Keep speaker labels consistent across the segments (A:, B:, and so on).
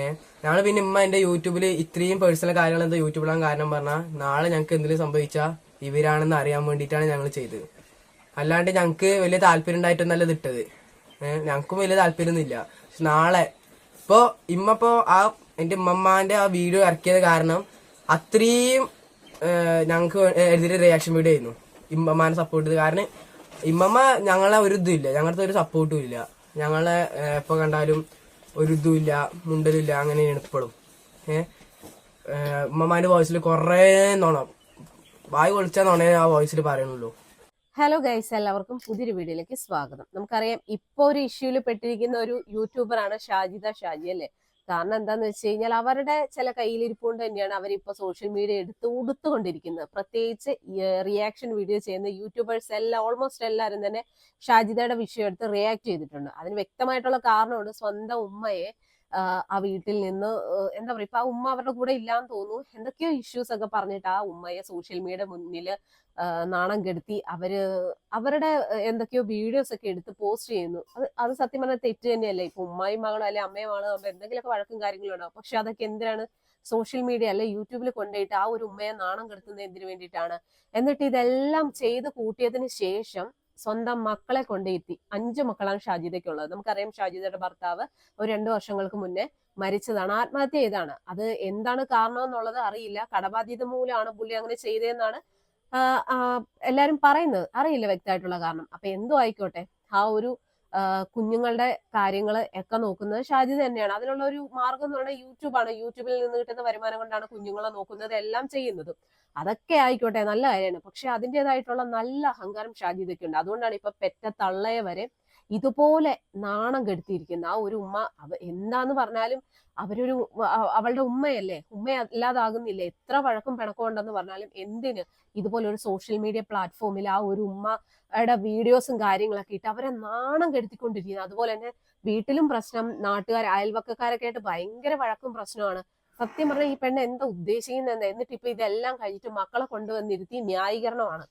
A: ഏഹ് ഞങ്ങൾ പിന്നെ ഇമ്മ എന്റെ യൂട്യൂബിൽ ഇത്രയും പേഴ്സണൽ കാര്യങ്ങൾ എന്താ യൂട്യൂബിലാണ് കാരണം പറഞ്ഞാൽ നാളെ ഞങ്ങൾക്ക് എന്തെങ്കിലും സംഭവിച്ചാൽ ഇവരാണെന്ന് അറിയാൻ വേണ്ടിയിട്ടാണ് ഞങ്ങൾ ചെയ്തത്. അല്ലാണ്ട് ഞങ്ങൾക്ക് വലിയ താല്പര്യം ഉണ്ടായിട്ടൊന്നല്ല ഇത് ഇട്ടത്. ഏഹ് ഞങ്ങൾക്കും വലിയ താല്പര്യമൊന്നുമില്ല പക്ഷെ നാളെ ഇപ്പോ ഇമ്മ ഇപ്പോ ആ എന്റെ ഉമ്മമ്മാന്റെ ആ വീഡിയോ ഇറക്കിയത് കാരണം അത്രയും ഞങ്ങൾക്ക് എതിരെ റിയാക്ഷൻ വീഡിയോ ആയിരുന്നു. ഇമ്മമാനെ സപ്പോർട്ട് ചെയ്ത് കാരണം ഇമ്മമ്മ ഞങ്ങളെ ഒരു ഇതും ഇല്ല. ഞങ്ങളുടെ ഒരു സപ്പോർട്ടും ഇല്ല. ഞങ്ങളെ ഏഹ്, എപ്പോ കണ്ടാലും ഒരു ഇതുമില്ല ഇല്ല മുണ്ടലും ഇല്ല അങ്ങനെയാണ് ഇപ്പോഴും ഏഹ് ഉമ്മമാന്റെ വോയിസിൽ കുറേ നോണ. വായു പൊളിച്ച നോണേ ആ വോയിസിൽ പറയണുള്ളൂ.
B: ഹലോ ഗൈസ് എല്ലാവർക്കും പുതിയൊരു വീഡിയോയിലേക്ക് സ്വാഗതം. നമുക്കറിയാം ഇപ്പൊ ഒരു ഇഷ്യൂവിൽ പെട്ടിരിക്കുന്ന ഒരു യൂട്യൂബറാണ് ഷാജിദ ഷാജി അല്ലേ? കാരണം എന്താന്ന് വെച്ച് കഴിഞ്ഞാൽ അവരുടെ ചില കയ്യിലിരിപ്പുകൊണ്ട് തന്നെയാണ് അവരിപ്പോ സോഷ്യൽ മീഡിയ എടുത്ത് ഉടുത്തുകൊണ്ടിരിക്കുന്നത്. പ്രത്യേകിച്ച് റിയാക്ഷൻ വീഡിയോ ചെയ്യുന്ന യൂട്യൂബേഴ്സ് എല്ലാം ഓൾമോസ്റ്റ് എല്ലാവരും തന്നെ ഷാജിദയുടെ വിഷയം എടുത്ത് റിയാക്ട് ചെയ്തിട്ടുണ്ട്. അതിന് വ്യക്തമായിട്ടുള്ള കാരണമുണ്ട് സ്വന്തം ഉമ്മയെ ആ, വീട്ടിൽ നിന്ന് എന്താ പറയുക ഇപ്പൊ ആ ഉമ്മ അവരുടെ കൂടെ ഇല്ലാന്ന് തോന്നുന്നു. എന്തൊക്കെയോ ഇഷ്യൂസ് ഒക്കെ പറഞ്ഞിട്ട് ആ ഉമ്മയെ സോഷ്യൽ മീഡിയ മുന്നിൽ നാണം കെടുത്തി അവർ അവരുടെ എന്തൊക്കെയോ വീഡിയോസ് ഒക്കെ എടുത്ത് പോസ്റ്റ് ചെയ്യുന്നു. അത് അത് സത്യം പറഞ്ഞാൽ തെറ്റ് തന്നെയല്ലേ? ഇപ്പൊ ഉമ്മയും മകളും അല്ലെ അമ്മയും മകളും ആകുമ്പോൾ എന്തെങ്കിലുമൊക്കെ വഴക്കും കാര്യങ്ങളും ഉണ്ടാവും. പക്ഷെ അതൊക്കെ എന്തിനാണ്? സോഷ്യൽ മീഡിയ അല്ലെ യൂട്യൂബിൽ കൊണ്ടുപോയിട്ട് ആ ഒരു ഉമ്മയെ നാണം കെടുത്തുന്നത് എന്തിനു വേണ്ടിയിട്ടാണ്? എന്നിട്ട് ഇതെല്ലാം ചെയ്ത് കൂട്ടിയതിന് ശേഷം സ്വന്തം മക്കളെ കൊണ്ടെത്തി. അഞ്ചു മക്കളാണ് ഷാജിദയ്ക്കുള്ളത്. നമുക്കറിയാം ഷാജിദയുടെ ഭർത്താവ് ഒരു രണ്ടു വർഷങ്ങൾക്ക് മുന്നേ മരിച്ചതാണ്. ആത്മഹത്യ ചെയ്താണ് അത് എന്താണ് കാരണം എന്നുള്ളത് അറിയില്ല. കടബാധ്യത മൂലമാണ് പുള്ളി അങ്ങനെ ചെയ്തതെന്നാണ് എല്ലാരും പറയുന്നത്. അറിയില്ല വ്യക്തമായിട്ടുള്ള കാരണം. അപ്പൊ എന്തോ ആയിക്കോട്ടെ. ആ ഒരു കുഞ്ഞുങ്ങളുടെ കാര്യങ്ങൾ ഒക്കെ നോക്കുന്നത് ഷാജിദ് തന്നെയാണ്. അതിനുള്ള ഒരു മാർഗം എന്ന് പറഞ്ഞാൽ യൂട്യൂബാണ്. യൂട്യൂബിൽ നിന്ന് കിട്ടുന്ന വരുമാനം കൊണ്ടാണ് കുഞ്ഞുങ്ങളെ നോക്കുന്നത് എല്ലാം ചെയ്യുന്നതും. അതൊക്കെ ആയിക്കോട്ടെ നല്ല കാര്യമാണ്. പക്ഷെ അതിന്റെതായിട്ടുള്ള നല്ല അഹങ്കാരം ഷാജിദയ്ക്ക് ഉണ്ട് അതുകൊണ്ടാണ് ഇപ്പൊ പെറ്റ തള്ളയെ വരെ ഇതുപോലെ നാണം കെടുത്തിയിരിക്കുന്ന ആ ഒരു ഉമ്മ. അവ എന്താന്ന് പറഞ്ഞാലും അവരൊരു അവളുടെ ഉമ്മയല്ലേ? ഉമ്മ അല്ലാതാകുന്നില്ല? എത്ര വഴക്കും പിണക്കം ഉണ്ടെന്ന് പറഞ്ഞാലും എന്തിന് ഇതുപോലെ ഒരു സോഷ്യൽ മീഡിയ പ്ലാറ്റ്ഫോമിൽ ആ ഒരു ഉമ്മയുടെ വീഡിയോസും കാര്യങ്ങളൊക്കെ ഇട്ട് അവരെ നാണം കെടുത്തിക്കൊണ്ടിരിക്കുന്നത്. അതുപോലെ തന്നെ വീട്ടിലും പ്രശ്നം നാട്ടുകാർ അയൽവക്കക്കാരൊക്കെ ആയിട്ട് ഭയങ്കര വഴക്കും പ്രശ്നമാണ്. സത്യം പറഞ്ഞാൽ ഈ പെണ്ണ് എന്താ ഉദ്ദേശിക്കുന്നത് എന്നിട്ട് ഇപ്പൊ ഇതെല്ലാം കഴിഞ്ഞിട്ട് മക്കളെ കൊണ്ടുവന്നിരുത്തി ന്യായീകരണമാണ്.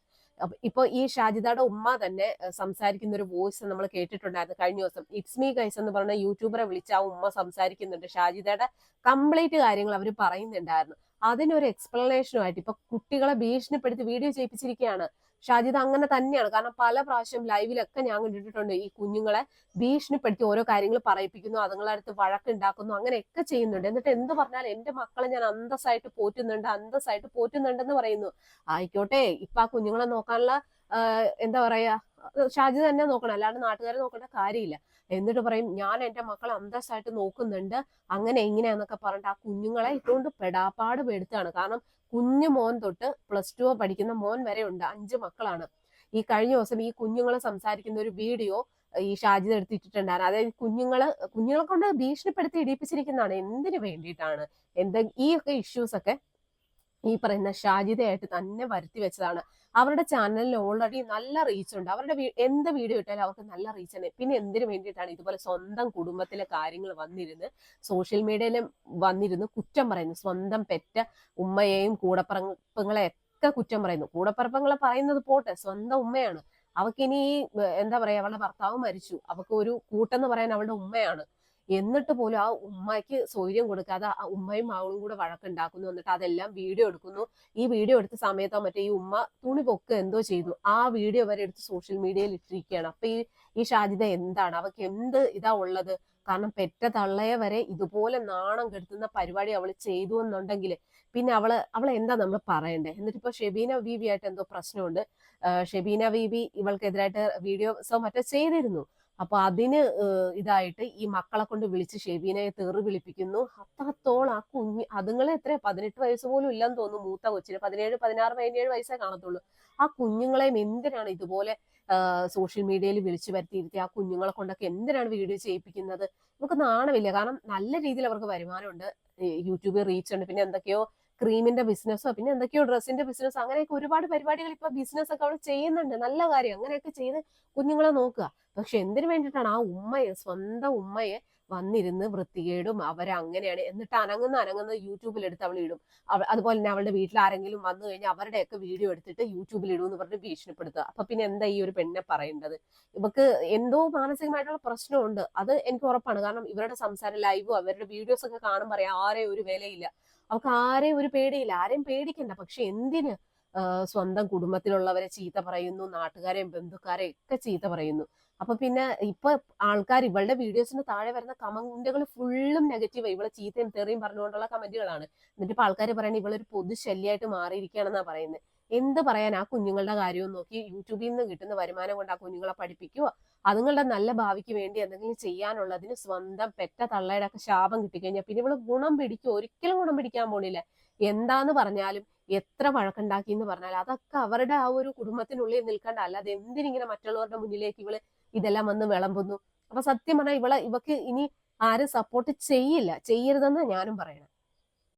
B: ഇപ്പൊ ഈ ഷാജിദയുടെ ഉമ്മ തന്നെ സംസാരിക്കുന്ന ഒരു വോയിസ് നമ്മൾ കേട്ടിട്ടുണ്ടായിരുന്നു കഴിഞ്ഞ ദിവസം. ഇറ്റ്സ് മീ ഗൈസ് എന്ന് പറഞ്ഞ യൂട്യൂബറെ വിളിച്ച് ആ ഉമ്മ സംസാരിക്കുന്നുണ്ട്. ഷാജിദയുടെ കംപ്ലീറ്റ് കാര്യങ്ങൾ അവർ പറയുന്നുണ്ടായിരുന്നു. അതിനൊരു എക്സ്പ്ലനേഷനുമായിട്ട് ഇപ്പൊ കുട്ടികളെ ഭീഷണിപ്പെടുത്തി വീഡിയോ ചെയ്യിപ്പിച്ചിരിക്കുകയാണ്. ഷാജിദ് അങ്ങനെ തന്നെയാണ്. കാരണം പല പ്രാവശ്യം ലൈവിലൊക്കെ ഞാൻ കണ്ടിട്ടുണ്ട് ഈ കുഞ്ഞുങ്ങളെ ഭീഷണിപ്പെടുത്തി ഓരോ കാര്യങ്ങൾ പറയിപ്പിക്കുന്നു അതുങ്ങളുടെ അടുത്ത് വഴക്കുണ്ടാക്കുന്നു അങ്ങനെയൊക്കെ ചെയ്യുന്നുണ്ട്. എന്നിട്ട് എന്ത് പറഞ്ഞാൽ എന്റെ മക്കളെ ഞാൻ അന്തസ്സായിട്ട് പോറ്റുന്നുണ്ട് അന്തസ്സായിട്ട് പോറ്റുന്നുണ്ടെന്ന് പറയുന്നു. ആയിക്കോട്ടെ ഇപ്പൊ ആ കുഞ്ഞുങ്ങളെ നോക്കാനുള്ള എന്താ പറയാ ഷാജി തന്നെ നോക്കണം. അല്ലാണ്ട് നാട്ടുകാരെ നോക്കേണ്ട കാര്യമില്ല. എന്നിട്ട് പറയും ഞാൻ എന്റെ മക്കളെ അന്തസ്സായിട്ട് നോക്കുന്നുണ്ട്. അങ്ങനെ എങ്ങനെയാന്നൊക്കെ പറഞ്ഞിട്ട് ആ കുഞ്ഞുങ്ങളെ ഇതുകൊണ്ട് പെടാപ്പാട് പെടുത്താണ് കാരണം കുഞ്ഞു മോൻ തൊട്ട് പ്ലസ് ടു പഠിക്കുന്ന മോൻ വരെ ഉണ്ട്. അഞ്ച് മക്കളാണ്. ഈ കഴിഞ്ഞ ദിവസം ഈ കുഞ്ഞുങ്ങളെ സംസാരിക്കുന്ന ഒരു വീഡിയോ ഈ ഷാജിദ് എടുത്തിട്ടുണ്ടായിരുന്നു അതായത് കുഞ്ഞുങ്ങൾ കുഞ്ഞുങ്ങളെ കൊണ്ട് ഭീഷണിപ്പെടുത്തി ഇടിപ്പിച്ചിരിക്കുന്നതാണ്. എന്തിനു വേണ്ടിയിട്ടാണ്? എന്താ ഈ ഒക്കെ ഇഷ്യൂസ് ഒക്കെ ഈ പറയുന്ന ഷാജിതയായിട്ട് തന്നെ വരുത്തി വെച്ചതാണ്. അവരുടെ ചാനലിന് ഓൾറെഡി നല്ല റീച്ച് ഉണ്ട്. അവരുടെ എന്ത് വീഡിയോ ഇട്ടാലും അവർക്ക് നല്ല റീച്ച് ഉണ്ട് പിന്നെ എന്തിനു വേണ്ടിയിട്ടാണ് ഇതുപോലെ സ്വന്തം കുടുംബത്തിലെ കാര്യങ്ങൾ വന്നിരുന്ന് സോഷ്യൽ മീഡിയയിലും വന്നിരുന്ന് കുറ്റം പറയുന്നു സ്വന്തം പെറ്റ ഉമ്മയെയും കൂടപ്പറപ്പങ്ങളെ ഒക്കെ കുറ്റം പറയുന്നു. കൂടപ്പറപ്പങ്ങളെ പറയുന്നത് പോട്ടെ സ്വന്തം ഉമ്മയാണ്. അവക്കിനി എന്താ പറയാ അവളുടെ ഭർത്താവ് മരിച്ചു. അവക്ക് ഒരു കൂട്ടെന്ന് പറയാൻ അവളുടെ ഉമ്മയാണ്. എന്നിട്ട് പോലും ആ ഉമ്മയ്ക്ക് സ്വൈര്യം കൊടുക്കാതെ ആ ഉമ്മയും മകളും കൂടെ വഴക്കുണ്ടാക്കുന്നു. എന്നിട്ട് അതെല്ലാം വീഡിയോ എടുക്കുന്നു. ഈ വീഡിയോ എടുത്ത സമയത്തോ മറ്റേ ഈ ഉമ്മ തുണി പൊക്ക് എന്തോ ചെയ്തു. ആ വീഡിയോ വരെ എടുത്ത് സോഷ്യൽ മീഡിയയിൽ ഇട്ടിരിക്കുകയാണ്. അപ്പൊ ഈ ഈ ഷാജിത എന്താണ്? അവക്ക് എന്ത് ഇതാ ഉള്ളത്? കാരണം പെറ്റ തള്ളയെ വരെ ഇതുപോലെ നാണം കെടുത്തുന്ന പരിപാടി അവൾ ചെയ്തു എന്നുണ്ടെങ്കിൽ പിന്നെ അവൾ അവൾ എന്താ നമ്മൾ പറയണ്ടേ? എന്നിട്ട് ഇപ്പൊ ഷെബീന ബീബി ആയിട്ട് എന്തോ പ്രശ്നമുണ്ട്. ഷെബീന ബീബി ഇവൾക്കെതിരായിട്ട് വീഡിയോസോ മറ്റോ ചെയ്തിരുന്നു. അപ്പൊ അതിന് ഇതായിട്ട് ഈ മക്കളെ കൊണ്ട് വിളിച്ച് ഷെബീനയെ തെറി വിളിപ്പിക്കുന്നു. അത്രത്തോളം ആ കുഞ്ഞ് അതുങ്ങളെ എത്ര പതിനെട്ട് വയസ്സ് പോലും ഇല്ലെന്ന് തോന്നുന്നു മൂത്ത കൊച്ചിന്. പതിനേഴ് പതിനാറ് പതിനേഴ് വയസ്സേ കാണത്തുള്ളൂ. ആ കുഞ്ഞുങ്ങളെയും എന്തിനാണ് ഇതുപോലെ സോഷ്യൽ മീഡിയയിൽ വിളിച്ചു വരുത്തിയിരുത്തി ആ കുഞ്ഞുങ്ങളെ കൊണ്ടൊക്കെ എന്തിനാണ് വീഡിയോ ചെയ്യിപ്പിക്കുന്നത്? നമുക്ക് നാണമില്ല. കാരണം നല്ല രീതിയിൽ അവർക്ക് വരുമാനമുണ്ട്. യൂട്യൂബിൽ റീച്ച് ഉണ്ട്. പിന്നെ എന്തൊക്കെയോ ക്രീമിന്റെ ബിസിനസ്സോ പിന്നെ എന്തൊക്കെയോ ഡ്രസ്സിന്റെ ബിസിനസ്സോ അങ്ങനെയൊക്കെ ഒരുപാട് പരിപാടികൾ ഇപ്പൊ ബിസിനസ് ഒക്കെ അവൾ ചെയ്യുന്നുണ്ട്. നല്ല കാര്യം. അങ്ങനെയൊക്കെ ചെയ്ത് കുഞ്ഞുങ്ങളെ നോക്കുക. പക്ഷെ എന്തിനു വേണ്ടിയിട്ടാണ് ആ ഉമ്മയെ സ്വന്തം ഉമ്മയെ വന്നിരുന്ന് വൃത്തികേടും അവരെ അങ്ങനെയാണ് എന്നിട്ട് അനങ്ങുന്ന അനങ്ങുന്ന യൂട്യൂബിൽ എടുത്ത് അവൾ ഇടും അതുപോലെ തന്നെ അവളുടെ വീട്ടിൽ ആരെങ്കിലും വന്നു കഴിഞ്ഞാൽ അവരുടെയൊക്കെ വീഡിയോ എടുത്തിട്ട് യൂട്യൂബിൽ ഇടും എന്ന് പറഞ്ഞ് ഭീഷണിപ്പെടുത്തുക. അപ്പൊ പിന്നെ എന്താ ഈ ഒരു പെണ്ണെ പറയേണ്ടത്? ഇവക്ക് എന്തോ മാനസികമായിട്ടുള്ള പ്രശ്നമുണ്ട്. അത് എനിക്ക് ഉറപ്പാണ്. കാരണം ഇവരുടെ സംസാരം ലൈവും അവരുടെ വീഡിയോസ് ഒക്കെ കാണുമ്പോൾ അറിയാം ആരെയും ഒരു വിലയില്ല. അവർക്ക് ആരെയും ഒരു പേടിയില്ല. ആരെയും പേടിക്കണ്ട. പക്ഷെ എന്തിന്? സ്വന്തം കുടുംബത്തിലുള്ളവരെ ചീത്ത പറയുന്നു നാട്ടുകാരെയും ബന്ധുക്കാരെയും ഒക്കെ ചീത്ത പറയുന്നു. അപ്പൊ പിന്നെ ഇപ്പൊ ആൾക്കാർ ഇവളുടെ വീഡിയോസിന് താഴെ വരുന്ന കമന്റുകൾ ഫുള്ളും നെഗറ്റീവ് ഇവളെ ചീത്തയും തെറിയും പറഞ്ഞുകൊണ്ടുള്ള കമന്റുകളാണ്. എന്നിട്ട് ഇപ്പൊ ആൾക്കാർ പറയുന്നത് ഇവളൊരു പൊതു ശല്യായിട്ട് മാറിയിരിക്കുകയാണെന്നാ പറയുന്നത് എന്ത് പറയാൻ ആ കുഞ്ഞുങ്ങളുടെ കാര്യവും നോക്കി യൂട്യൂബിൽ നിന്ന് കിട്ടുന്ന വരുമാനം കൊണ്ട് ആ കുഞ്ഞുങ്ങളെ പഠിപ്പിക്കുക. അതുങ്ങളുടെ നല്ല ഭാവിക്ക് വേണ്ടി എന്തെങ്കിലും ചെയ്യാനുള്ളതിന് സ്വന്തം പെറ്റ തള്ളയുടെ ഒക്കെ ശാപം കിട്ടിക്കഴിഞ്ഞാൽ പിന്നെ ഇവൾ ഗുണം പിടിക്കും. ഒരിക്കലും ഗുണം പിടിക്കാൻ പോണില്ല. എന്താന്ന് പറഞ്ഞാലും എത്ര വഴക്കുണ്ടാക്കി എന്ന് പറഞ്ഞാൽ അതൊക്കെ അവരുടെ ആ ഒരു കുടുംബത്തിനുള്ളിൽ നിൽക്കേണ്ട. അല്ലാതെ എന്തിനിങ്ങനെ മറ്റുള്ളവരുടെ മുന്നിലേക്ക് ഇവൾ ഇതെല്ലാം വന്ന് വിളമ്പുന്നു. അപ്പൊ സത്യം പറഞ്ഞാൽ ഇവളെ ഇവക്ക് ഇനി ആരും സപ്പോർട്ട് ചെയ്യില്ല. ചെയ്യരുതെന്ന് ഞാനും പറയണം.